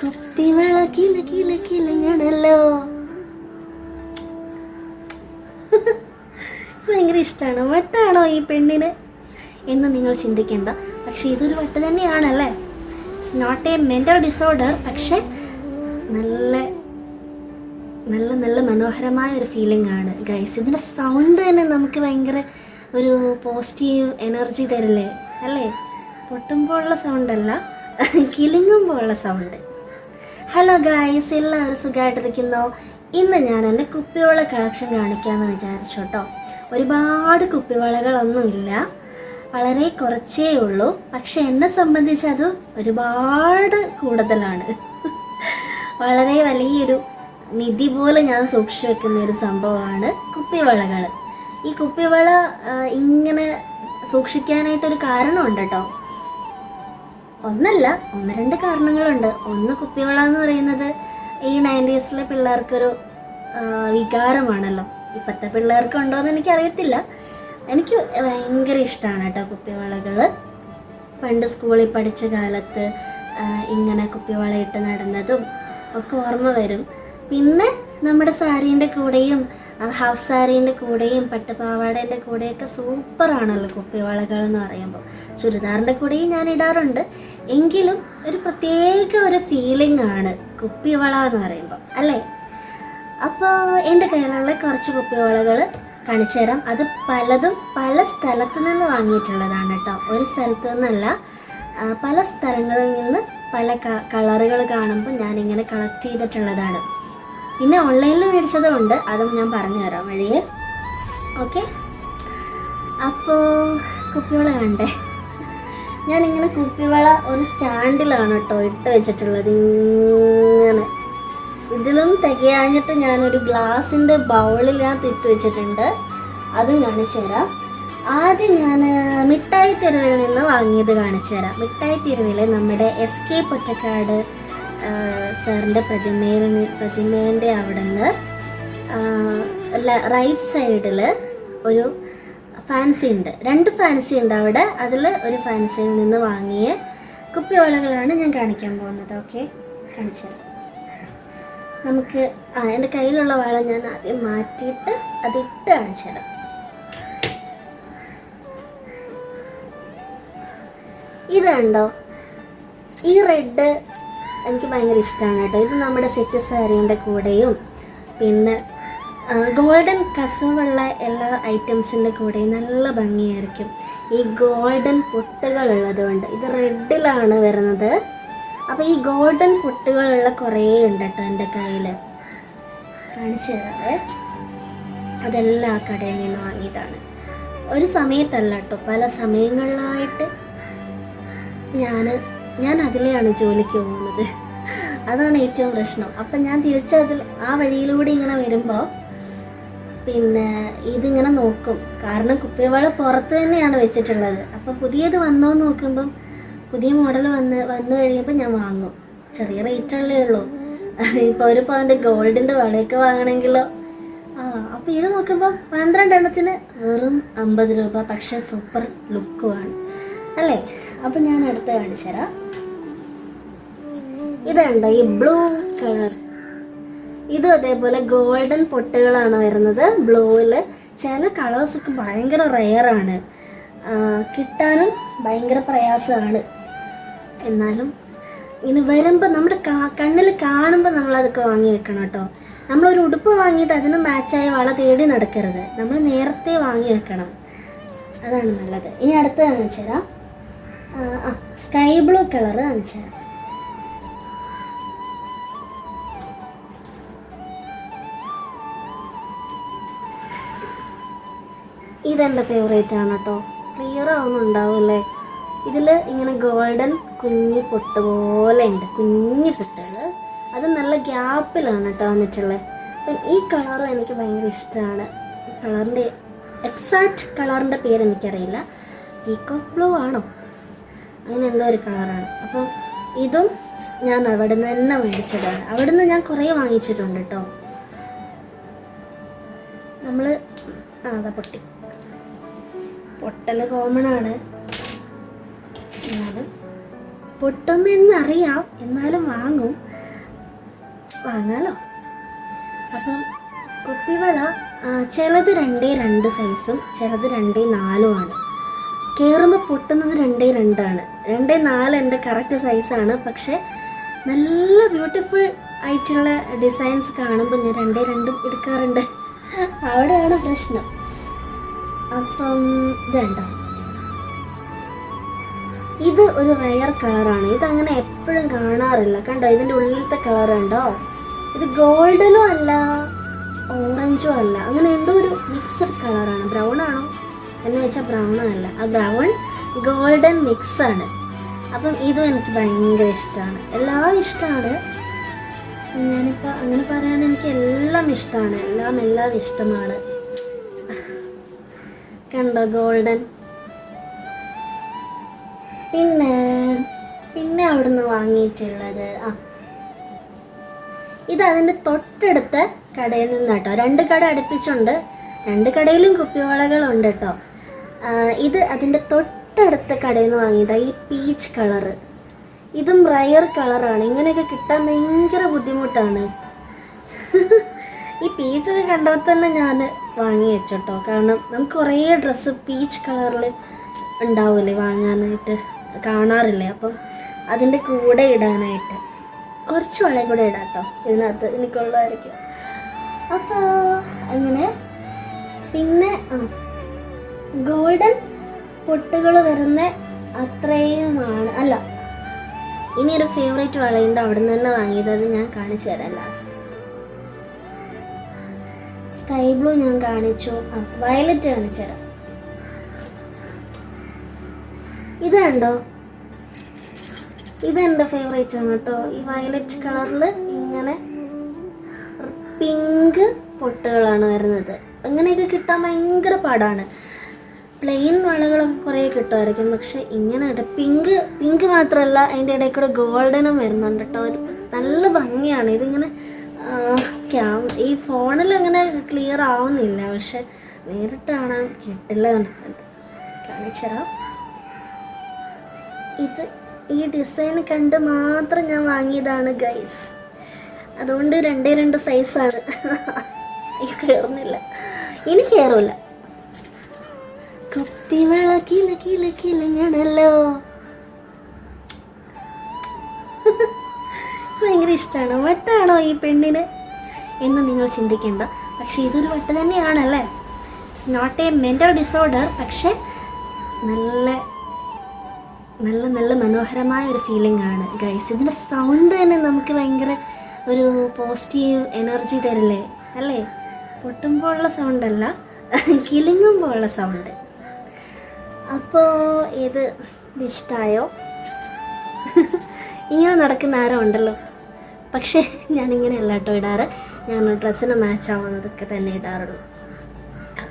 കുപ്പിവള ഭയങ്കര ഇഷ്ടമാണ് വട്ടാണോ ഈ പെണ്ണിന്? എന്ന് നിങ്ങൾ ചിന്തിക്കേണ്ട. പക്ഷെ ഇതൊരു വട്ട് തന്നെയാണല്ലേ? It's not a mental disorder പക്ഷേ നല്ല നല്ല നല്ല മനോഹരമായ ഒരു ഫീലിംഗ് ആണ്. ഗൈസ് ഇതിന്റെ സൗണ്ട് തന്നെ നമുക്ക് ഭയങ്കര ഒരു പോസിറ്റീവ് എനർജി തരില്ലേ? അല്ലേ? പൊട്ടുമ്പോഴുള്ള സൗണ്ടല്ല സൗണ്ട് അല്ല കിലുങ്ങുമ്പോൾ ഉള്ള സൗണ്ട് ഹലോ ഗായ്സ് എല്ലാവരും സുഖമായിട്ടിരിക്കുന്നു. ഇന്ന് ഞാൻ എന്റെ കുപ്പിവള കളക്ഷൻ കാണിക്കാമെന്ന് വിചാരിച്ചു കേട്ടോ. ഒരുപാട് കുപ്പിവളകളൊന്നുമില്ല. വളരെ കുറച്ചേ ഉള്ളൂ. പക്ഷെ എന്നെ സംബന്ധിച്ച് അത് ഒരുപാട് കൂടുതലാണ്. വളരെ വലിയൊരു നിധി പോലെ ഞാൻ സൂക്ഷിച്ചു വെക്കുന്ന ഒരു സംഭവമാണ് കുപ്പിവളകൾ ഈ കുപ്പിവള ഇങ്ങനെ സൂക്ഷിക്കാനായിട്ടൊരു കാരണമുണ്ട് കേട്ടോ. ഒന്നല്ല ഒന്ന് രണ്ട് കാരണങ്ങളുണ്ട്. ഒന്ന് കുപ്പിവള എന്ന് പറയുന്നത് ഈ നയന്റീസിലെ പിള്ളേർക്കൊരു വികാരമാണല്ലോ. ഇപ്പോഴത്തെ പിള്ളേർക്ക് ഉണ്ടോയെന്ന് എനിക്കറിയത്തില്ല. എനിക്ക് ഭയങ്കര ഇഷ്ടമാണ് കേട്ടോ കുപ്പിവളകൾ പണ്ട് സ്കൂളിൽ പഠിച്ച കാലത്ത് ഇങ്ങനെ കുപ്പിവളയിട്ട് നടന്നതും ഒക്കെ ഓർമ്മ വരും. പിന്നെ നമ്മുടെ സാരീന്റെ കൂടെയും ഹാഫ് സാരീന്റെ കൂടെയും പട്ടുപാവാടേന്റെ കൂടെയൊക്കെ സൂപ്പറാണല്ലോ കുപ്പിവളകൾ എന്ന് പറയുമ്പോൾ. ചുരിദാറിന്റെ കൂടെയും ഞാൻ ഇടാറുണ്ട്. എങ്കിലും ഒരു പ്രത്യേക ഒരു ഫീലിംഗ് ആണ് കുപ്പിവള എന്ന് പറയുമ്പോൾ അല്ലേ? അപ്പോൾ എന്റെ കയ്യിലുള്ള കുറച്ച് കുപ്പിവളകൾ കാണിച്ചു തരാം. അത് പലതും പല സ്ഥലത്തു നിന്ന് വാങ്ങിയിട്ടുള്ളതാണ് കേട്ടോ. ഒരു സ്ഥലത്തു നിന്നല്ല പല സ്ഥലങ്ങളിൽ നിന്ന് പല കളറുകൾ കാണുമ്പോൾ ഞാനിങ്ങനെ കളക്ട് ചെയ്തിട്ടുള്ളതാണ്. പിന്നെ ഓൺലൈനിൽ മേടിച്ചതും ഉണ്ട്. അതും ഞാൻ പറഞ്ഞു തരാം വഴിയെ ഓക്കെ അപ്പോൾ കുപ്പിവള കണ്ടേ. ഞാനിങ്ങനെ കുപ്പിവള ഒരു സ്റ്റാൻഡിലാണ് കേട്ടോ ഇട്ട് വെച്ചിട്ടുള്ളത് ഇങ്ങനെ. ഇതിലും തികയാഞ്ഞിട്ട് ഞാനൊരു ഗ്ലാസിന്റെ ബൗളിനകത്ത് ഇട്ട് വെച്ചിട്ടുണ്ട്. അതും കാണിച്ചു തരാം. ആദ്യം ഞാൻ മിഠായി തെരുവിൽ നിന്ന് വാങ്ങിയത് കാണിച്ചു തരാം. മിഠായി തെരുവിൽ നമ്മുടെ എസ് കെ പൊറ്റക്കാട് സാറിന്റെ പ്രതിമയിൽ പ്രതിമേന്റെ അവിടെ നിന്ന് റൈറ്റ് സൈഡിൽ ഒരു ഫാൻസി ഉണ്ട്. രണ്ട് ഫാൻസി ഉണ്ട് അവിടെ. അതിൽ ഒരു ഫാൻസിയിൽ നിന്ന് വാങ്ങിയ കുപ്പിവളകളാണ് ഞാൻ കാണിക്കാൻ പോകുന്നത്. ഓക്കെ കാണിച്ചു നമുക്ക് ആ എന്റെ കയ്യിലുള്ള വള ഞാൻ ആദ്യം മാറ്റിയിട്ട് അത് ഇട്ട് കാണിച്ചു തരാം. ഇത് കണ്ടോ? ഈ റെഡ് എനിക്ക് ഭയങ്കര ഇഷ്ടമാണ് കേട്ടോ. ഇത് നമ്മുടെ സെറ്റ് സാരീന്റെ കൂടെയും പിന്നെ ഗോൾഡൻ കസവുള്ള എല്ലാ ഐറ്റംസിന്റെ കൂടെ നല്ല ഭംഗിയായിരിക്കും. ഈ ഗോൾഡൻ പൊട്ടുകളുള്ളത് കൊണ്ട്. ഇത് റെഡിലാണ് വരുന്നത്. അപ്പോൾ ഈ ഗോൾഡൻ പൊട്ടുകളുള്ള കുറേ ഉണ്ട് കേട്ടോ എന്റെ കയ്യിൽ കാണിച്ചു തരാം അതെല്ലാം കടയിൽ നിന്ന് വാങ്ങിയതാണ്. ഒരു സമയത്തല്ല കേട്ടോ പല സമയങ്ങളിലായിട്ട് ഞാൻ ഞാൻ അതിലെയാണ് ജോലിക്ക് പോകുന്നത്. അതാണ് ഏറ്റവും പ്രശ്നം. അപ്പം ഞാൻ തിരിച്ചതിൽ ആ വഴിയിലൂടെ ഇങ്ങനെ വരുമ്പോൾ പിന്നെ ഇതിങ്ങനെ നോക്കും. കാരണം കുപ്പിവാൾ പുറത്ത് തന്നെയാണ് വെച്ചിട്ടുള്ളത്. അപ്പം പുതിയത് വന്നോ നോക്കുമ്പം പുതിയ മോഡൽ വന്ന് വന്നു കഴിയുമ്പോൾ ഞാൻ വാങ്ങും. ചെറിയ റേറ്റല്ലേ ഉള്ളൂ. ഇപ്പോൾ ഒരു പവന്റെ ഗോൾഡിന്റെ വളയൊക്കെ വാങ്ങണമെങ്കിലോ? ആ അപ്പോൾ ഇത് നോക്കുമ്പോൾ പന്ത്രണ്ടെണ്ണത്തിന് വെറും അമ്പത് രൂപ. പക്ഷേ സൂപ്പർ ലുക്കുമാണ് അല്ലേ? അപ്പം ഞാൻ അടുത്ത് കാണിച്ചു തരാം ഇതുണ്ട് ഈ ബ്ലൂ കളർ ഇതും അതേപോലെ ഗോൾഡൻ പൊട്ടുകളാണ് വരുന്നത്. ബ്ലൂവിൽ ചില കളേഴ്സൊക്കെ ഭയങ്കര റെയറാണ് കിട്ടാനും ഭയങ്കര പ്രയാസമാണ്. എന്നാലും ഇനി വരുമ്പോൾ നമ്മുടെ കണ്ണിൽ കാണുമ്പോൾ നമ്മളതൊക്കെ വാങ്ങി വെക്കണം കേട്ടോ. നമ്മളൊരു ഉടുപ്പ് വാങ്ങിയിട്ട് അതിന് മാച്ചായ വള തേടി നടക്കരുത്. നമ്മൾ നേരത്തെ വാങ്ങി വെക്കണം. അതാണ് നല്ലത്. ഇനി അടുത്ത് കാണിച്ചു തരാം സ്കൈ ബ്ലൂ കളർ കാണിച്ചു തരാം ഇതെന്റെ ഫേവറേറ്റ് ആണ് കേട്ടോ. ക്ലിയർ ആവുന്നുണ്ടാവില്ലേ ഇതിൽ ഇങ്ങനെ ഗോൾഡൻ കുഞ്ഞു പൊട്ട് പോലെ ഉണ്ട്. കുഞ്ഞു പൊട്ടുകൾ അത് നല്ല ഗ്യാപ്പിലാണ് കേട്ടോ വന്നിട്ടുള്ളത് അപ്പം ഈ കളറും എനിക്ക് ഭയങ്കര ഇഷ്ടമാണ്. കളറിന്റെ എക്സാക്റ്റ് കളറിന്റെ പേര് എനിക്കറിയില്ല. പീക്കോക്ക് ബ്ലൂ ആണോ? അങ്ങനെ എന്തോ ഒരു കളറാണ് അപ്പം ഇതും ഞാൻ അവിടെ നിന്ന് തന്നെ മേടിച്ചതാണ്. അവിടെ നിന്ന് ഞാൻ കുറേ വാങ്ങിച്ചിട്ടുണ്ട് കേട്ടോ. നമ്മൾ ആ അതാ പൊട്ടി. പൊട്ടൽ കോമൺ ആണ്. എന്നാലും പൊട്ടുമെന്നറിയാം എന്നാലും വാങ്ങും. വാങ്ങാലോ? അപ്പം കുപ്പിവള ചിലത് രണ്ടേ രണ്ട് സൈസും ചിലത് രണ്ടേ നാലുമാണ് കയറുമ്പോൾ പൊട്ടുന്നത് രണ്ടേ രണ്ടാണ്. രണ്ടേ നാല് എന്റെ കറക്റ്റ് സൈസാണ് പക്ഷേ നല്ല ബ്യൂട്ടിഫുൾ ആയിട്ടുള്ള ഡിസൈൻസ് കാണുമ്പോൾ ഞാൻ രണ്ടേ രണ്ടും എടുക്കാറുണ്ട്. അവിടെയാണ് പ്രശ്നം. അപ്പം ഇതുണ്ടോ? ഇത് ഒരു റയർ കളറാണ് ഇത് അങ്ങനെ എപ്പോഴും കാണാറില്ല. കണ്ടോ? ഇതിന്റെ ഉള്ളിലത്തെ കളർ ഉണ്ടോ ഇത് ഗോൾഡനും അല്ല ഓറഞ്ചും അല്ല. അങ്ങനെ എന്തോ ഒരു മിക്സഡ് കളറാണ് ബ്രൗൺ ആണോ? എന്ന് വെച്ചാൽ ബ്രൗൺ അല്ല. ആ ബ്രൗൺ ഗോൾഡൻ മിക്സാണ് അപ്പം ഇതും എനിക്ക് ഭയങ്കര ഇഷ്ടമാണ് എല്ലാം ഇഷ്ടമാണ് ഞാനിപ്പോൾ അങ്ങനെ പറയാൻ എനിക്ക് എല്ലാം ഇഷ്ടമാണ് എല്ലാം എല്ലാം ഇഷ്ടമാണ്. കണ്ടോ ഗോൾഡൻ? പിന്നെ പിന്നെ അവിടുന്ന് വാങ്ങിയിട്ടുള്ളത് ആ. ഇത് അതിന്റെ തൊട്ടടുത്ത കടയിൽ നിന്ന് കേട്ടോ. രണ്ട് കട അടുപ്പിച്ചുണ്ട്. രണ്ട് കടയിലും കുപ്പിവളകളുണ്ട് കേട്ടോ. ഇത് അതിന്റെ തൊട്ടടുത്ത കടയിൽ നിന്ന് വാങ്ങിയതാണ് ഈ പീച്ച് കളറ്. ഇതും റയർ കളറാണ്. ഇങ്ങനെയൊക്കെ കിട്ടാൻ ഭയങ്കര ബുദ്ധിമുട്ടാണ്. ഈ പീച്ചൊക്കെ കണ്ടപ്പോൾ തന്നെ ഞാൻ വാങ്ങി വെച്ചോട്ടോ. കാരണം നമുക്ക് കുറേ ഡ്രസ്സ് പീച്ച് കളറിൽ ഉണ്ടാവില്ലേ വാങ്ങാനായിട്ട്. കാണാറില്ലേ? അപ്പം അതിന്റെ കൂടെ ഇടാനായിട്ട്. കുറച്ച് വളരെ കൂടെ ഇടാം കേട്ടോ ഇതിനകത്ത് എനിക്കുള്ളതായിരിക്കും അപ്പോൾ അങ്ങനെ. പിന്നെ ഗോൾഡൻ പൊട്ടുകൾ വരുന്ന അത്രയുമാണ്. അല്ല ഇനി ഒരു ഫേവറേറ്റ് വളയുണ്ട്. അവിടെ നിന്ന് തന്നെ വാങ്ങിയത്. അത് ഞാൻ കാണിച്ചു തരാം ലാസ്റ്റ് സ്കൈ ബ്ലൂ ഞാൻ കാണിച്ചു. ആ വയലറ്റ് കാണിച്ചു തരാം. ഇത് കണ്ടോ ഇത് എന്റെ ഫേവറേറ്റ് ആണ് കേട്ടോ. ഈ വയലറ്റ് കളറിൽ ഇങ്ങനെ പിങ്ക് പൊട്ടുകളാണ് വരുന്നത്. അങ്ങനെയൊക്കെ കിട്ടാൻ ഭയങ്കര പാടാണ്. പ്ലെയിൻ വളകളൊക്കെ കുറേ കിട്ടുമായിരിക്കും. പക്ഷെ ഇങ്ങനെ പിങ്ക് പിങ്ക് മാത്രമല്ല അതിന്റെ ഇടയിൽ കൂടെ ഗോൾഡനും വരുന്നുണ്ട് കേട്ടോ. നല്ല ഭംഗിയാണ്. ഇതിങ്ങനെ ക്യാം ഈ ഫോണിൽ അങ്ങനെ ക്ലിയർ ആവുന്നില്ല. പക്ഷെ നേരിട്ടാണ് കിട്ടില്ല കാണിച്ചുതരാം ഇത് ഈ ഡിസൈൻ കണ്ട് മാത്രം ഞാൻ വാങ്ങിയതാണ് ഗൈസ് അതുകൊണ്ട് രണ്ടേ രണ്ട് സൈസാണ് കയറുന്നില്ല ഇനി കയറൂല കുപ്പിവള കില ഭയങ്കര ഇഷ്ടമാണ് വട്ടാണോ ഈ പെണ്ണിന്? എന്ന് നിങ്ങൾ ചിന്തിക്കേണ്ട. പക്ഷേ ഇതൊരു വട്ട് തന്നെയാണല്ലേ? It's not a mental disorder പക്ഷേ നല്ല നല്ല നല്ല മനോഹരമായ ഒരു ഫീലിംഗ് ആണ്. ഗൈസ് ഇതിന്റെ സൗണ്ട് തന്നെ നമുക്ക് ഭയങ്കര ഒരു പോസിറ്റീവ് എനർജി തരില്ലേ? അല്ലേ? പൊട്ടുമ്പോഴുള്ള സൗണ്ടല്ല കിളിങ്ങുമ്പോഴുള്ള സൗണ്ട് അപ്പോൾ ഇത് ഇഷ്ടമായോ ഇങ്ങനെ നടക്കുന്ന ആരോ ഉണ്ടല്ലോ. പക്ഷേ ഞാനിങ്ങനെയല്ല കേട്ടോ ഇടാറ്. ഞാൻ ഡ്രസ്സിന് മാച്ച് ആവുന്നതൊക്കെ തന്നെ ഇടാറുള്ളൂ.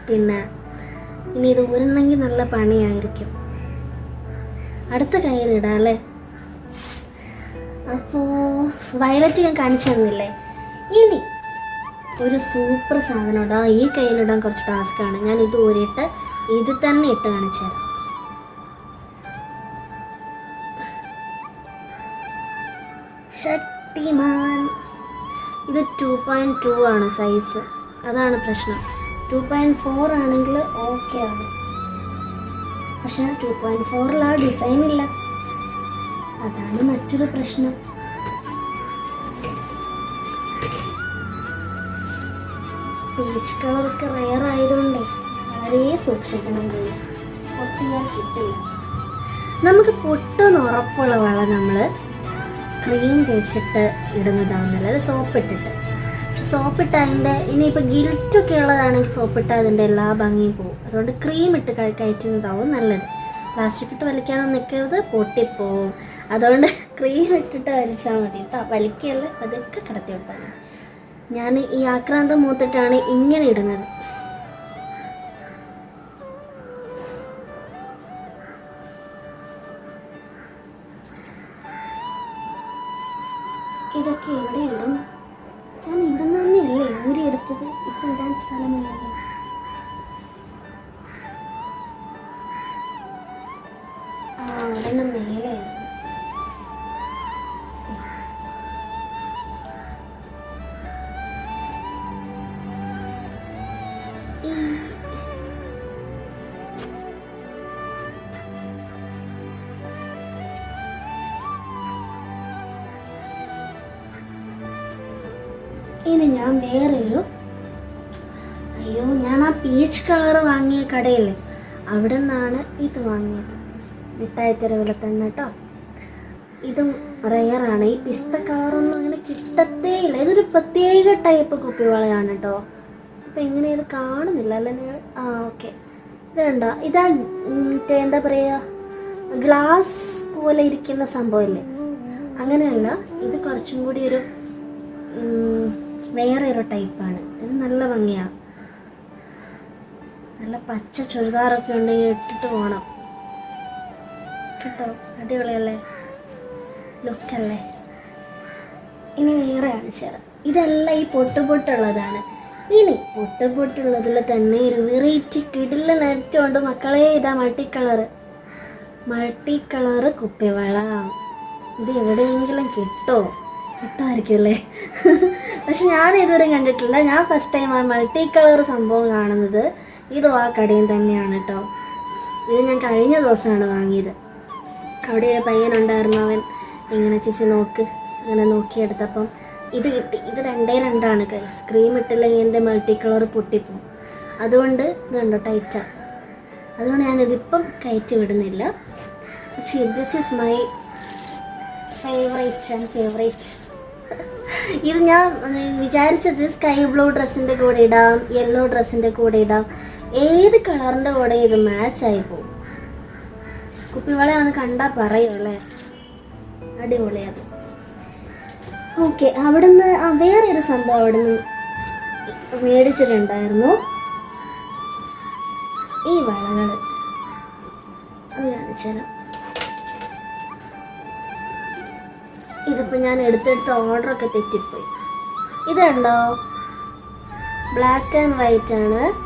പിന്നെ ഇനി ഇത് ഊരുന്നെങ്കിൽ നല്ല പണിയായിരിക്കും. അടുത്ത കയ്യിൽ അല്ലേ? അപ്പോൾ വയലറ്റ് ഞാൻ കാണിച്ചു തന്നില്ലേ? ഇനി ഒരു സൂപ്പർ സാധനം ഇടാം. ഈ കയ്യിലിടാൻ കുറച്ച് ടാസ്ക്കാണ് ഞാൻ ഇത് ഊരിയിട്ട് ഇത് തന്നെ ഇട്ട് കാണിച്ചു തരാം. പോയിന്റ് ടു ആണ് സൈസ് അതാണ് പ്രശ്നം. ടു പോയിന്റ് ഫോർ ആണെങ്കിൽ ഓക്കെ ആണ്. പക്ഷെ ടു പോയിന്റ് ഫോറിൽ ആ ഡിസൈൻ ഇല്ല. അതാണ് മറ്റൊരു പ്രശ്നം. പീച്ച് കളറൊക്കെ റയർ ആയതുകൊണ്ടേ വളരെ സൂക്ഷിക്കണം ഗൈസ് പൊട്ടിയാൽ കിട്ടില്ല. നമുക്ക് പൊട്ടെന്ന് ഉറപ്പുള്ള വള നമ്മൾ ക്രീം തേച്ചിട്ട് ഇടുന്നതാണ് നല്ലത്. സോപ്പിട്ടിട്ട് സോപ്പിട്ട് അതിന്റെ ഇനിയിപ്പോൾ ഗിൽറ്റൊക്കെ ഉള്ളതാണെങ്കിൽ സോപ്പിട്ട അതിന്റെ എല്ലാ ഭംഗിയും പോകും അതുകൊണ്ട് ക്രീം ഇട്ട് കയറ്റുന്നതാവും നല്ലത്. പ്ലാസ്റ്റിക് ഇട്ട് വലിക്കാനൊന്നും നിൽക്കരുത് പൊട്ടിപ്പോവും. അതുകൊണ്ട് ക്രീം ഇട്ടിട്ട് വലിച്ചാൽ മതി കേട്ടോ വലിക്കല്ല അതൊക്കെ കിടത്തി വിട്ടാൽ മതി ഞാൻ ഈ ആക്രാന്തം മൂത്തിട്ടാണ് ഇങ്ങനെ ഇടുന്നത്. തന്നെയല്ലേ ഇപ്പം ഇടാൻ സ്ഥലമില്ലല്ലോ കടയില്ലേ അവിടെ നിന്നാണ് ഇത് വാങ്ങിയത്. മിഠായി തെരുവിലെ തന്നെ കേട്ടോ ഇതും റെയറാണ്. ഈ പിസ്ത കളറൊന്നും അങ്ങനെ കിട്ടത്തേ ഇല്ല ഇതൊരു പ്രത്യേക ടൈപ്പ് കുപ്പിവളയാണ് കേട്ടോ അപ്പം എങ്ങനെ ഇത് കാണുന്നില്ല അല്ലേ നിങ്ങൾ? ആ ഓക്കെ. ഇത് കണ്ടോ? ഇതാ മറ്റേ എന്താ പറയുക ഗ്ലാസ് പോലെ ഇരിക്കുന്ന സംഭവമില്ലേ? അങ്ങനെയല്ല. ഇത് കുറച്ചും കൂടി ഒരു വേറെ ഒരു ടൈപ്പാണ്. ഇത് നല്ല ഭംഗിയാണ് നല്ല പച്ച ചുരിദാറൊക്കെ ഉണ്ടെങ്കിൽ ഇട്ടിട്ട് പോകണം കേട്ടോ? അടിപൊളിയല്ലേ? ലുക്കല്ലേ? ഇനി വേറെ കാണിച്ചു ഇതെല്ലാം ഈ പൊട്ട് പൊട്ടുള്ളതാണ് ഇനി പൊട്ട് പൊട്ടുള്ളതിൽ തന്നെ ഒരു വെറൈറ്റി കിടില നെറ്റുണ്ട് മക്കളെ. ഇതാ മൾട്ടി കളറ് മൾട്ടി കളറ് കുപ്പിവള ഇത് എവിടെയെങ്കിലും കിട്ടോ? കിട്ടുമായിരിക്കും അല്ലേ? പക്ഷെ ഞാൻ ഇതുവരെ കണ്ടിട്ടില്ല. ഞാൻ ഫസ്റ്റ് ടൈം ആ മൾട്ടി കളർ സംഭവം കാണുന്നത്. ഇതും ആ കടയിൽ തന്നെയാണ് കേട്ടോ ഇത് ഞാൻ കഴിഞ്ഞ ദിവസമാണ് വാങ്ങിയത്. അവിടെ ഒരു പയ്യനുണ്ടായിരുന്നു അവൻ. ഇങ്ങനെ ചേച്ചി നോക്ക്. അങ്ങനെ നോക്കിയെടുത്തപ്പം ഇത് കിട്ടി. ഇത് രണ്ടേ രണ്ടാണ് കൈസ് ക്രീം ഇട്ടില്ലെങ്കിൽ എന്റെ മൾട്ടി കളർ പൊട്ടിപ്പോവും. അതുകൊണ്ട് ഇത് കണ്ടോ ടൈറ്റാ അതുകൊണ്ട് ഞാനിതിപ്പം കയറ്റി വിടുന്നില്ല. പക്ഷേ this is my favourite and favourite ഇത് ഞാൻ വിചാരിച്ചത് സ്കൈ ബ്ലൂ ഡ്രസ്സിന്റെ കൂടെ ഇടാം യെല്ലോ ഡ്രസ്സിന്റെ കൂടെ ഇടാം. ഏത് കളറിന്റെ കൂടെ ഇത് മാച്ച് ആയി പോകും? കുപ്പിവളെ ഒന്ന് കണ്ടാൽ പറയുള്ളേ. അടിപൊളി അത്. ഓക്കെ അവിടുന്ന് വേറെ ഒരു സംഭവം അവിടുന്ന് മേടിച്ചിട്ടുണ്ടായിരുന്നു. ഈ വളകൾ അത് കാണിച്ചു തരാം. ഇതിപ്പോൾ ഞാൻ എടുത്തെടുത്ത ഓർഡറൊക്കെ തെറ്റിപ്പോയി. ഇതുണ്ടോ ബ്ലാക്ക് ആൻഡ് വൈറ്റ് ആണ്.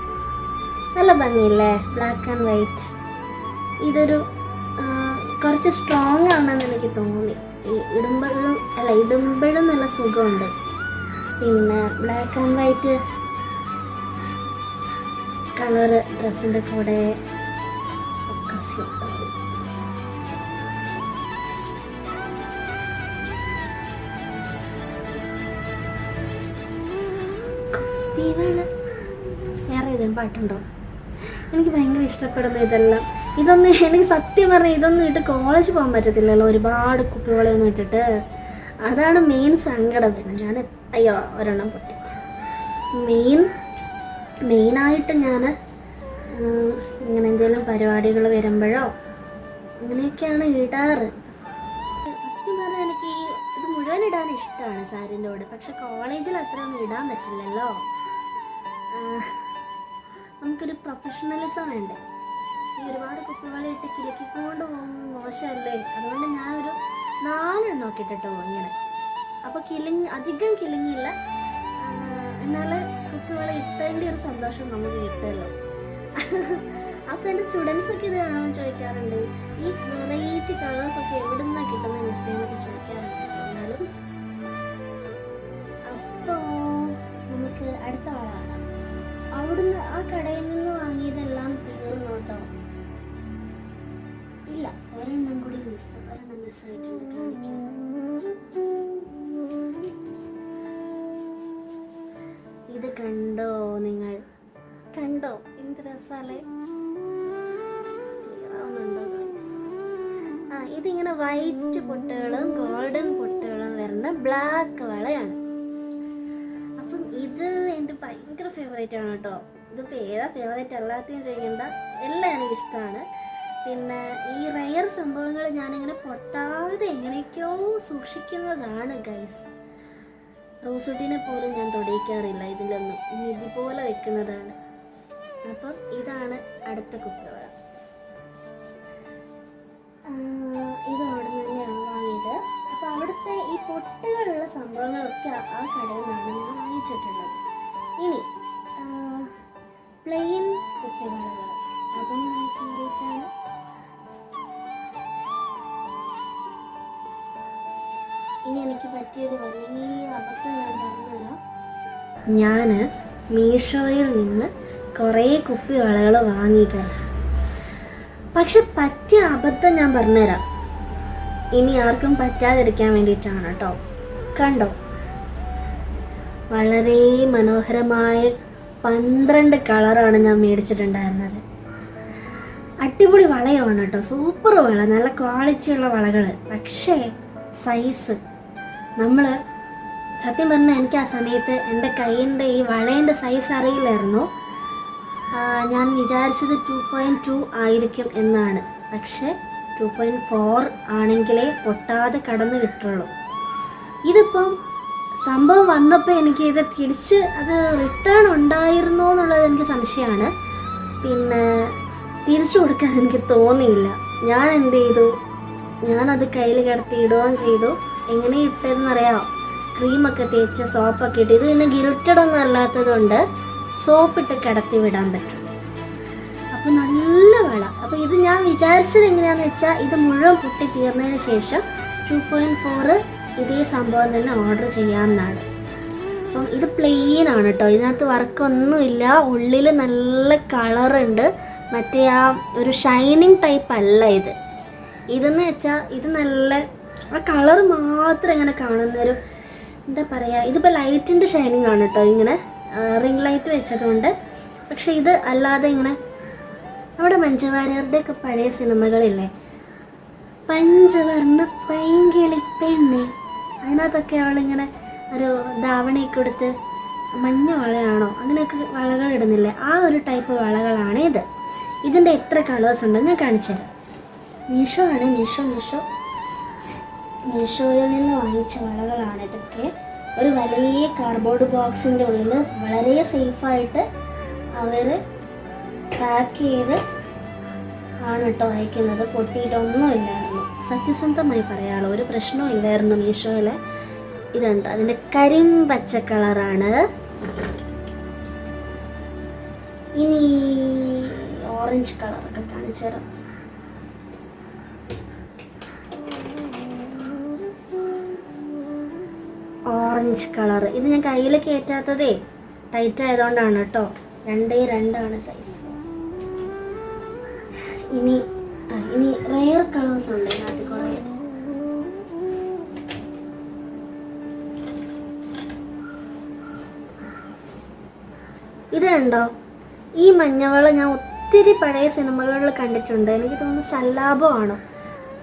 നല്ല ഭംഗിയില്ലേ? ബ്ലാക്ക് ആൻഡ് വൈറ്റ് ഇതൊരു കുറച്ച് സ്ട്രോങ് ആണെന്ന് എനിക്ക് തോന്നി. ഇടുമ്പോഴും അല്ല ഇടുമ്പോഴും നല്ല സുഖമുണ്ട്. പിന്നെ ബ്ലാക്ക് ആൻഡ് വൈറ്റ് കളറ് ഡ്രസ്സിന്റെ കൂടെ പാട്ടുണ്ടോ? എനിക്ക് ഭയങ്കര ഇഷ്ടപ്പെടുന്ന ഇതെല്ലാം. ഇതൊന്നും എനിക്ക് സത്യം പറഞ്ഞാൽ ഇതൊന്നും ഇട്ട് കോളേജ് പോകാൻ പറ്റത്തില്ലല്ലോ. ഒരുപാട് കുപ്പികളെയൊന്നും ഇട്ടിട്ട്. അതാണ് മെയിൻ സങ്കടം പിന്നെ. ഞാൻ അയ്യോ ഒരെണ്ണം പൊട്ടി. മെയിൻ മെയിനായിട്ട് ഞാൻ ഇങ്ങനെ എന്തെങ്കിലും പരിപാടികൾ വരുമ്പോഴോ അങ്ങനെയൊക്കെയാണ് ഇടാറ്. സത്യം പറഞ്ഞാൽ എനിക്ക് ഈ ഇത് മുഴുവൻ ഇടാൻ ഇഷ്ടമാണ് സാരിന്റെ കൂടെ. പക്ഷെ കോളേജിൽ അത്രയൊന്നും ഇടാൻ പറ്റില്ലല്ലോ. നമുക്കൊരു പ്രൊഫഷണലിസം വേണ്ടേ? ഈ ഒരുപാട് കുപ്പിവളയിട്ട് കിലക്കിക്കൊണ്ട് പോകുന്നത് മോശമല്ലേ? അതുകൊണ്ട് ഞാനൊരു നാലെണ്ണം ഒക്കെ ഇട്ടിട്ടോ ഇങ്ങനെ. അപ്പോൾ കിലിങ് അധികം കിലിങ്ങില്ല. എന്നാൽ കുപ്പിവള ഇട്ടതിന്റെ ഒരു സന്തോഷം നമുക്ക് കിട്ടുമല്ലോ. അപ്പോൾ എന്റെ സ്റ്റുഡൻസൊക്കെ ഇത് കാണാൻ ചോദിക്കാറുണ്ട്. ഈ വെറൈറ്റി കളേഴ്സൊക്കെ എവിടെ നിന്നാണ് കിട്ടുന്നത് മിസ് ചോദിക്കാറുണ്ട്. എന്നാലും അപ്പോൾ നമുക്ക് അടുത്ത അവിടുന്ന് ആ കടയിൽ നിന്ന് വാങ്ങിയതെല്ലാം തീർന്നു ഇല്ല ഒരെണ്ണം കൂടി മിസ് ഒരെണ്ണം മിസ്സായിട്ടുണ്ട് കാണിക്കാം. ഇത് കണ്ടോ നിങ്ങൾ? കണ്ടോ? എന്ത് രസാലേ ഇതിങ്ങനെ വൈറ്റ് പൊട്ടുകളും ഗോൾഡൻ പൊട്ടുകളും വരുന്ന ബ്ലാക്ക് വളയാണ്. ഇത് എന്റെ ഭയങ്കര ഫേവറേറ്റ് ആണ് കേട്ടോ. ഇതിപ്പോൾ ഏതാ ഫേവറേറ്റ് അല്ലാത്തതും ചെയ്യണ്ട. എല്ലാം എനിക്ക് ഇഷ്ടമാണ്. പിന്നെ ഈ റയർ സംഭവങ്ങൾ ഞാനിങ്ങനെ പൊട്ടാതെ എങ്ങനെയൊക്കെയോ സൂക്ഷിക്കുന്നതാണ് ഗൈസ് റോസുട്ടിനെ പോലും ഞാൻ തുടയ്ക്കാറില്ല ഇതിലൊന്നും ഇനി ഇതുപോലെ വെക്കുന്നതാണ്. അപ്പം ഇതാണ് അടുത്ത കുപ്പിവള ഇത് അവിടെ അവിടുത്തെ ഈ പൊട്ടുകളുള്ള സംഭവങ്ങളൊക്കെ ആ- കടയിൽ നിന്നാണ് ഞാൻ വാങ്ങിച്ചിട്ടുള്ളത്. ഇനി പ്ലെയിൻ കുപ്പിവളകൾ അതും ആണ്. ഇനി എനിക്ക് പറ്റിയൊരു വലിയ അബദ്ധം ഞാൻ പറഞ്ഞുതരാം. ഞാൻ മീഷോയിൽ നിന്ന് കുറേ കുപ്പിവളകൾ വാങ്ങി ഗൈസ് പക്ഷെ പറ്റിയ അബദ്ധം ഞാൻ പറഞ്ഞുതരാം. ഇനി ആർക്കും പറ്റാതിരിക്കാൻ വേണ്ടിയിട്ടാണ് കേട്ടോ. കണ്ടോ? വളരെ മനോഹരമായ പന്ത്രണ്ട് കളറാണ് ഞാൻ മേടിച്ചിട്ടുണ്ടായിരുന്നത്. അടിപൊളി വളയാണ് കേട്ടോ. സൂപ്പർ വള. നല്ല ക്വാളിറ്റിയുള്ള വളകൾ പക്ഷേ സൈസ് നമ്മൾ സത്യം പറഞ്ഞാൽ എനിക്ക് ആ സമയത്ത് എന്റെ കൈയിന്റെ ഈ വളേന്റെ സൈസ് അറിയില്ലായിരുന്നു. ഞാൻ വിചാരിച്ചത് ടു പോയിന്റ് ടു ആയിരിക്കും എന്നാണ്. പക്ഷേ ടു പോയിന്റ് ഫോർ ആണെങ്കിലേ പൊട്ടാതെ കടന്നു കിട്ടുള്ളൂ ഇതിപ്പം സംഭവം വന്നപ്പോൾ എനിക്ക് ഇത് തിരിച്ച് അത് റിട്ടേൺ ഉണ്ടായിരുന്നോ എന്നുള്ളത് എനിക്ക് സംശയമാണ്. പിന്നെ തിരിച്ചു കൊടുക്കാൻ എനിക്ക് തോന്നിയില്ല. ഞാൻ എന്ത് ചെയ്തു? ഞാനത് കയ്യിൽ കിടത്തി ഇടുകയും ചെയ്തു. എങ്ങനെ ഇട്ടതെന്നറിയാം ക്രീമൊക്കെ തേച്ച് സോപ്പൊക്കെ ഇട്ട്. ഇത് പിന്നെ ഗിൽറ്റഡ് ഒന്നും അല്ലാത്തതുകൊണ്ട് സോപ്പിട്ട് കിടത്തി വിടാൻ പറ്റും. അപ്പോൾ നല്ല അപ്പോൾ ഇത് ഞാൻ വിചാരിച്ചത് എങ്ങനെയാണെന്ന് വെച്ചാൽ ഇത് മുഴുവൻ പൊട്ടി തീർന്നതിന് ശേഷം ടു പോയിന്റ് ഫോറ് ഇതേ സംഭവം തന്നെ ഓർഡർ ചെയ്യാമെന്നാണ് അപ്പം ഇത് പ്ലെയിൻ ആണ് കേട്ടോ. ഇതിനകത്ത് വർക്കൊന്നുമില്ല ഉള്ളിൽ നല്ല കളറുണ്ട് മറ്റേ ആ ഒരു ഷൈനിങ് ടൈപ്പ് അല്ല ഇത്. ഇതെന്ന് വെച്ചാൽ ഇത് നല്ല ആ കളർ മാത്രം ഇങ്ങനെ കാണുന്നൊരു എന്താ പറയുക ഇതിപ്പോൾ ലൈറ്റിന്റെ ഷൈനിങ് ആണ് കേട്ടോ ഇങ്ങനെ റിംഗ് ലൈറ്റ് വെച്ചതുകൊണ്ട്. പക്ഷേ ഇത് അല്ലാതെ ഇങ്ങനെ നമ്മുടെ മഞ്ജുവാര്യരുടെ ഒക്കെ പഴയ സിനിമകളില്ലേ? പഞ്ചവർണ പൈങ്കിളി പെണ്ണ് അതിനകത്തൊക്കെ അവളിങ്ങനെ ഒരു ധാവണയൊക്കെ കൊടുത്ത് മഞ്ഞ വളയാണോ? അങ്ങനെയൊക്കെ വളകൾ ഇടുന്നില്ലേ? ആ ഒരു ടൈപ്പ് വളകളാണ് ഇത്. ഇതിന്റെ എത്ര കളേഴ്സ് ഉണ്ടെന്ന് ഞാൻ കാണിച്ചു തരാം. മീഷോ ആണ്. മീഷോ മീഷോ. മീഷോയിൽ നിന്ന് വാങ്ങിച്ച വളകളാണ് ഇതൊക്കെ. ഒരു വലിയ കാർഡ്ബോർഡ് ബോക്സിന്റെ ഉള്ളിൽ വളരെ സേഫായിട്ട് അവർ പാക്ക് ചെയ്ത് ആണ് കേട്ടോ അയക്കുന്നത്. പൊട്ടിയിട്ടൊന്നും ഇല്ലായിരുന്നു സത്യസന്ധമായി പറയാമല്ലോ ഒരു പ്രശ്നവും ഇല്ലായിരുന്നു മീഷോയിൽ ഇതുണ്ട് അതിന്റെ കരിമ്പച്ച കളറാണ്. ഇനി ഓറഞ്ച് കളറൊക്കെ കാണിച്ചു തരാം ഓറഞ്ച് കളർ ഇത് ഞാൻ കയ്യിൽ കയറ്റാത്തതേ ടൈറ്റ് ആയതുകൊണ്ടാണ് കേട്ടോ രണ്ടേ രണ്ടാണ് സൈസ്. ഇനി ഇനി റെയർ കളേഴ്സ് ഉണ്ട് ഇതിനകത്ത് കുറേ. ഇത് കണ്ടോ? ഈ മഞ്ഞവള ഞാൻ ഒത്തിരി പഴയ സിനിമകളിൽ കണ്ടിട്ടുണ്ട്. എനിക്ക് തോന്നുന്നു സല്ലാപമാണ്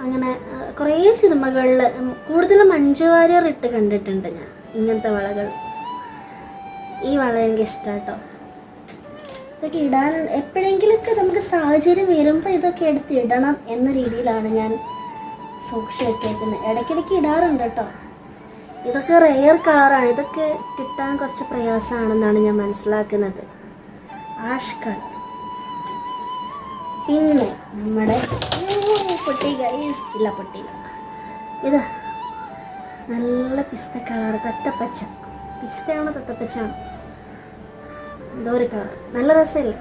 അങ്ങനെ കുറേ സിനിമകളിൽ കൂടുതലും മഞ്ജു ഇട്ട് കണ്ടിട്ടുണ്ട് ഞാൻ ഇങ്ങനത്തെ വളകൾ. ഈ വള എനിക്ക് ഇഷ്ടം കേട്ടോ. ഇതൊക്കെ ഇടാൻ എപ്പോഴെങ്കിലുമൊക്കെ നമുക്ക് സാഹചര്യം വരുമ്പോൾ ഇതൊക്കെ എടുത്ത് ഇടണം എന്ന രീതിയിലാണ് ഞാൻ സൂക്ഷിച്ച് വെച്ചേക്കുന്നത്. ഇടയ്ക്കിടയ്ക്ക് ഇടാറുണ്ട് കേട്ടോ. ഇതൊക്കെ റെയർ കളറാണ് ഇതൊക്കെ കിട്ടാൻ കുറച്ച് പ്രയാസമാണെന്നാണ് ഞാൻ മനസ്സിലാക്കുന്നത്. Ash colour. പിന്നെ നമ്മുടെ ഓ, പൊട്ടി ഗൈസ് ഇല്ല പൊട്ടി ഇത്. നല്ല പിസ്ത കളർ തത്തപ്പച്ച. പിസ്തയാണോ തത്തപ്പച്ചയാണോ എന്തോ ഒരു കളർ നല്ല രസമല്ലേ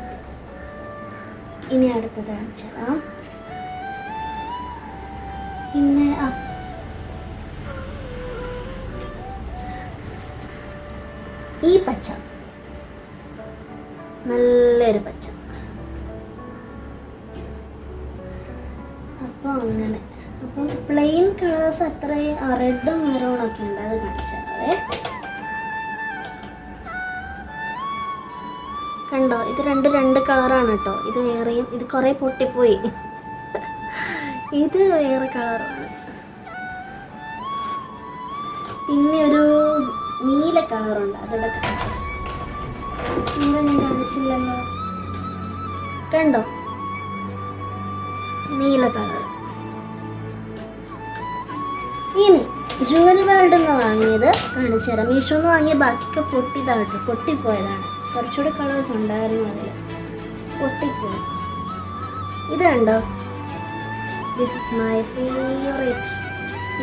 ഇനി അടുത്തത് കാണിച്ചു പിന്നെ ആ ഈ പച്ച. നല്ലൊരു പച്ച. അപ്പോൾ അങ്ങനെ. അപ്പം പ്ലെയിൻ കളേഴ്സ് അത്രയും റെഡും മെറൂണൊക്കെ ഉണ്ട്. അത് കാണിച്ചതേ കണ്ടോ? ഇത് രണ്ട് രണ്ട് കളറാണ് കേട്ടോ. ഇത് വേറെയും ഇത് കുറേ പൊട്ടിപ്പോയി. ഇത് വേറെ കളറാണ്. പിന്നെ ഒരു നീല കളറുണ്ട്. അതിവിടെ കാണിച്ചു? നീല ഞാൻ കാണിച്ചില്ലല്ലോ കണ്ടോ? നീല കളർ ഇനി ജുവൽ വേൾഡ് എന്ന് വാങ്ങിയത് കാണിച്ചു തരാം. മീഷോ എന്ന് വാങ്ങിയ ബാക്കിയൊക്കെ പൊട്ടിയതാട്ടോ പൊട്ടിപ്പോയതാണ്. കുറച്ചുകൂടെ കളേഴ്സ് ഉണ്ടായിരുന്നു അതിൽ പൊട്ടിപ്പോയി. ഇത് കണ്ടോ? ദിസ് ഇസ് മൈ ഫേവറേറ്റ്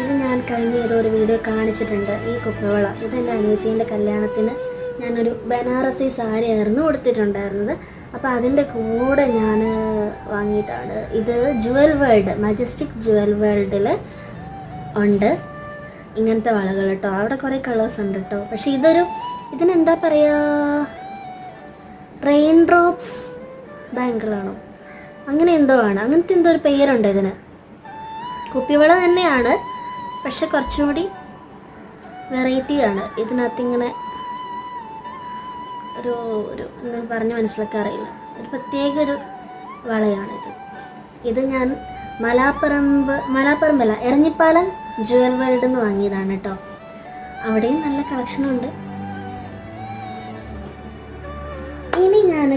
ഇത് ഞാൻ കഴിഞ്ഞ ഏതോ ഒരു വീഡിയോ കാണിച്ചിട്ടുണ്ട്. ഈ കുപ്പിവള. ഇത് എന്റെ അനിയത്തീന്റെ കല്യാണത്തിന് ഞാനൊരു ബനാറസി സാരി ആയിരുന്നു കൊടുത്തിട്ടുണ്ടായിരുന്നത് അപ്പോൾ അതിന്റെ കൂടെ ഞാൻ വാങ്ങിയിട്ടാണ് ഇത് ജുവൽ വേൾഡ് മജസ്റ്റിക് ജുവൽ വേൾഡിൽ ഉണ്ട്. ഇങ്ങനത്തെ വളകൾ കേട്ടോ അവിടെ കുറേ കളേഴ്സ് ഉണ്ട് കേട്ടോ പക്ഷേ ഇതൊരു ഇതിനെന്താ പറയുക റെയിൻ ഡ്രോപ്സ് ബാങ്കിളാണോ? അങ്ങനെ എന്തോ ആണ്. അങ്ങനത്തെ എന്തോ ഒരു പേരുണ്ട് ഇതിന്. കുപ്പിവള തന്നെയാണ്. പക്ഷെ കുറച്ചുകൂടി കൂടി ആണ്. ഇതിനകത്ത് ഇങ്ങനെ ഒരു ഒരു എന്താ പറഞ്ഞ് മനസ്സിലാക്കാൻ അറിയില്ല. ഒരു പ്രത്യേക ഒരു വളയാണിത് ഇത്. ഞാൻ മലാപ്പറമ്പ് മലാപ്പറമ്പല്ല എരഞ്ഞിപ്പാലം ജുവൽ വേൾഡ് എന്ന് വാങ്ങിയതാണ് കേട്ടോ അവിടെയും നല്ല കളക്ഷനുണ്ട്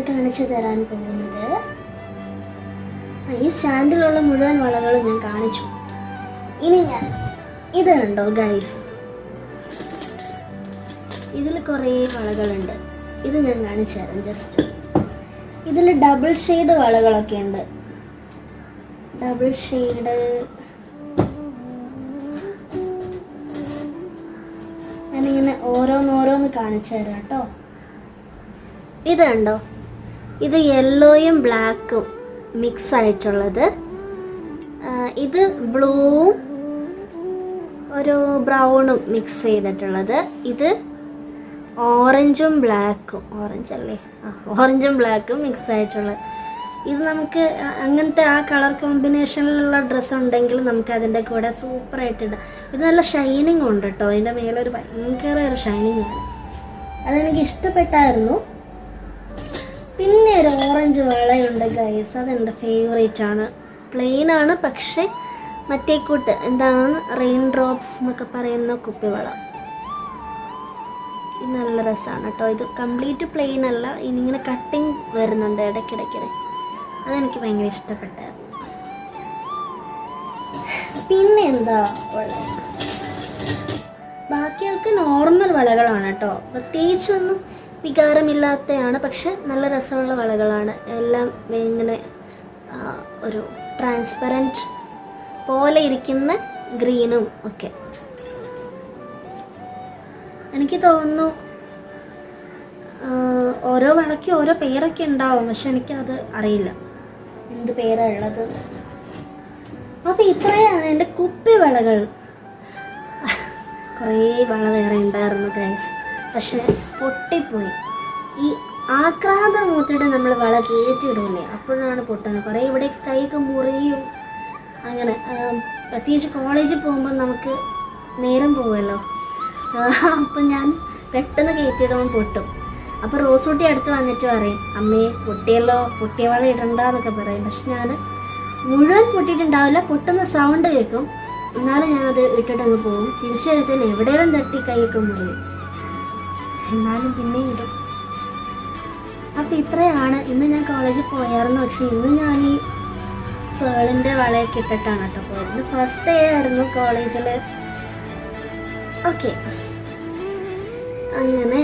കാണിച്ചു തരാൻ പോകുന്നത്. ഈ സ്റ്റാൻഡിലുള്ള മുഴുവൻ വളകളും ഞാൻ കാണിച്ചു. ഇനി ഞാൻ ഇത് കണ്ടോ ഗൈസ് ഇതിൽ കുറേ വളകളുണ്ട്. ഇത് ഞാൻ കാണിച്ചു തരാം ജസ്റ്റ് ഇതിൽ ഡബിൾ ഷെയ്ഡ് വളകളൊക്കെ ഉണ്ട്. ഡബിൾ ഷെയ്ഡ് ഞാനിങ്ങനെ ഓരോന്നോരോന്ന് കാണിച്ചു തരാം കേട്ടോ. ഇത് കണ്ടോ? ഇത് യെല്ലോയും ബ്ലാക്കും മിക്സ് ആയിട്ടുള്ളത്. ഇത് ബ്ലൂവും ഒരു ബ്രൗണും മിക്സ് ചെയ്തിട്ടുള്ളത്. ഇത് ഓറഞ്ചും ബ്ലാക്കും ഓറഞ്ച് അല്ലേ? ആ ഓറഞ്ചും ബ്ലാക്കും മിക്സ് ആയിട്ടുള്ളത്. ഇത് നമുക്ക് അങ്ങനത്തെ ആ കളർ കോമ്പിനേഷനിലുള്ള ഡ്രസ്സ് ഉണ്ടെങ്കിൽ നമുക്ക് അതിന്റെ കൂടെ സൂപ്പറായിട്ട് ഇടാം. ഇത് നല്ല ഷൈനിങ് ഉണ്ട് കേട്ടോ അതിന്റെ മേലെ ഒരു ഭയങ്കര ഒരു ഷൈനിങ് ആണ്. അതെനിക്ക് ഇഷ്ടപ്പെട്ടായിരുന്നു. പിന്നെ ഒരു ഓറഞ്ച് വളയുണ്ട് ഗൈസ് അതെന്റെ ഫേവറേറ്റ് ആണ്. പ്ലെയിൻ ആണ് പക്ഷേ മറ്റേ കൂട്ട് എന്താണ്? റെയിൻ ഡ്രോപ്സ് എന്നൊക്കെ പറയുന്ന കുപ്പിവള. നല്ല രസമാണ് കേട്ടോ ഇത് കംപ്ലീറ്റ് പ്ലെയിൻ അല്ല. ഇനിങ്ങനെ കട്ടിങ് വരുന്നുണ്ട് ഇടയ്ക്കിടയ്ക്കിടെ അതെനിക്ക് ഭയങ്കര ഇഷ്ടപ്പെട്ടായിരുന്നു. പിന്നെ എന്താ ബാക്കിയൊക്കെ നോർമൽ വളകളാണ് കേട്ടോ പ്രത്യേകിച്ചൊന്നും വികാരമില്ലാത്തതാണ് പക്ഷെ നല്ല രസമുള്ള വളകളാണ്. എല്ലാം ഇങ്ങനെ ഒരു ട്രാൻസ്പെറന്റ് പോലെ ഇരിക്കുന്ന ഗ്രീനും ഒക്കെ. എനിക്ക് തോന്നുന്നു ഓരോ വളയ്ക്ക് ഓരോ പേരൊക്കെ ഉണ്ടാവും പക്ഷെ എനിക്കത് അറിയില്ല. എന്ത് പേരാണ് ഉള്ളത്? അപ്പോൾ ഇത്രയാണ് എന്റെ കുപ്പി വളകൾ. കുറേ വള വേറെ ഉണ്ടായിരുന്നു ഗൈസ് പക്ഷെ പൊട്ടിപ്പോയി. ഈ ആക്രാന്ത മൂത്തിട്ട് നമ്മൾ വള കയറ്റിയിടൂലേ അപ്പോഴാണ് പൊട്ടുന്നത്. കുറേ ഇവിടെ കൈയൊക്കെ മുറിയും അങ്ങനെ പ്രത്യേകിച്ച് കോളേജിൽ പോകുമ്പോൾ നമുക്ക് നേരം പോവുമല്ലോ അപ്പം ഞാൻ പെട്ടെന്ന് കയറ്റിയിടുമ്പോൾ പൊട്ടും. അപ്പോൾ റോസൂട്ടി അടുത്ത് വന്നിട്ട് പറയും അമ്മേ പൊട്ടിയല്ലോ പൊട്ടിയ വള ഇടണ്ടെന്നൊക്കെ പറയും. പക്ഷെ ഞാൻ മുഴുവൻ പൊട്ടിയിട്ടുണ്ടാവില്ല. പൊട്ടുന്ന സൗണ്ട് കേൾക്കും. എന്നാലും ഞാനത് ഇട്ടിട്ടങ്ങ് പോകും. തിരിച്ചു വരുത്തന്നെ എവിടെയെങ്കിലും തട്ടി കൈയൊക്കെ മുറിയും. എന്നാലും പിന്നെ ഇടും. അപ്പം ഇത്രയാണ്. ഇന്ന് ഞാൻ കോളേജിൽ പോയായിരുന്നു. പക്ഷെ ഇന്ന് ഞാൻ ഈ പേളിന്റെ വളയൊക്കെ ഇട്ടിട്ടാണ് കേട്ടോ പോയത്. ഫസ്റ്റ് ഡേ ആയിരുന്നു കോളേജിൽ ഓക്കെ അങ്ങനെ.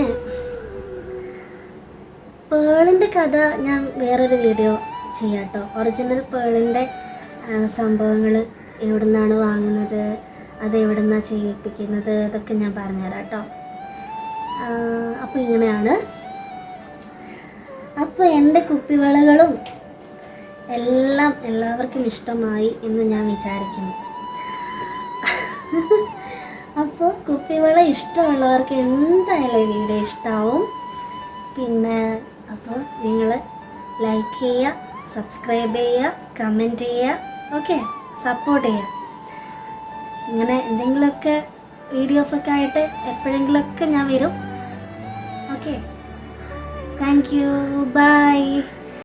പേളിന്റെ കഥ ഞാൻ വേറൊരു വീഡിയോ ചെയ്യാം കേട്ടോ. ഒറിജിനൽ പേളിന്റെ സംഭവങ്ങൾ എവിടെ നിന്നാണ് വാങ്ങുന്നത് അത് എവിടെ നിന്നാണ് ചെയ്യിപ്പിക്കുന്നത് അതൊക്കെ ഞാൻ പറഞ്ഞുതരാം കേട്ടോ. അപ്പോൾ ഇങ്ങനെയാണ്. അപ്പോൾ എന്റെ കുപ്പിവളകളും എല്ലാം എല്ലാവർക്കും ഇഷ്ടമായി എന്ന് ഞാൻ വിചാരിക്കുന്നു. അപ്പോൾ കുപ്പിവള ഇഷ്ടമുള്ളവർക്ക് എന്തായാലും വീഡിയോ ഇഷ്ടമാവും പിന്നെ അപ്പോൾ നിങ്ങൾ ലൈക്ക് ചെയ്യുക സബ്സ്ക്രൈബ് ചെയ്യുക കമന്റ് ചെയ്യുക ഓക്കെ സപ്പോർട്ട് ചെയ്യുക. ഇങ്ങനെ എന്തെങ്കിലുമൊക്കെ വീഡിയോസൊക്കെ ആയിട്ട് എപ്പോഴെങ്കിലുമൊക്കെ ഞാൻ വരും. Okay thank you by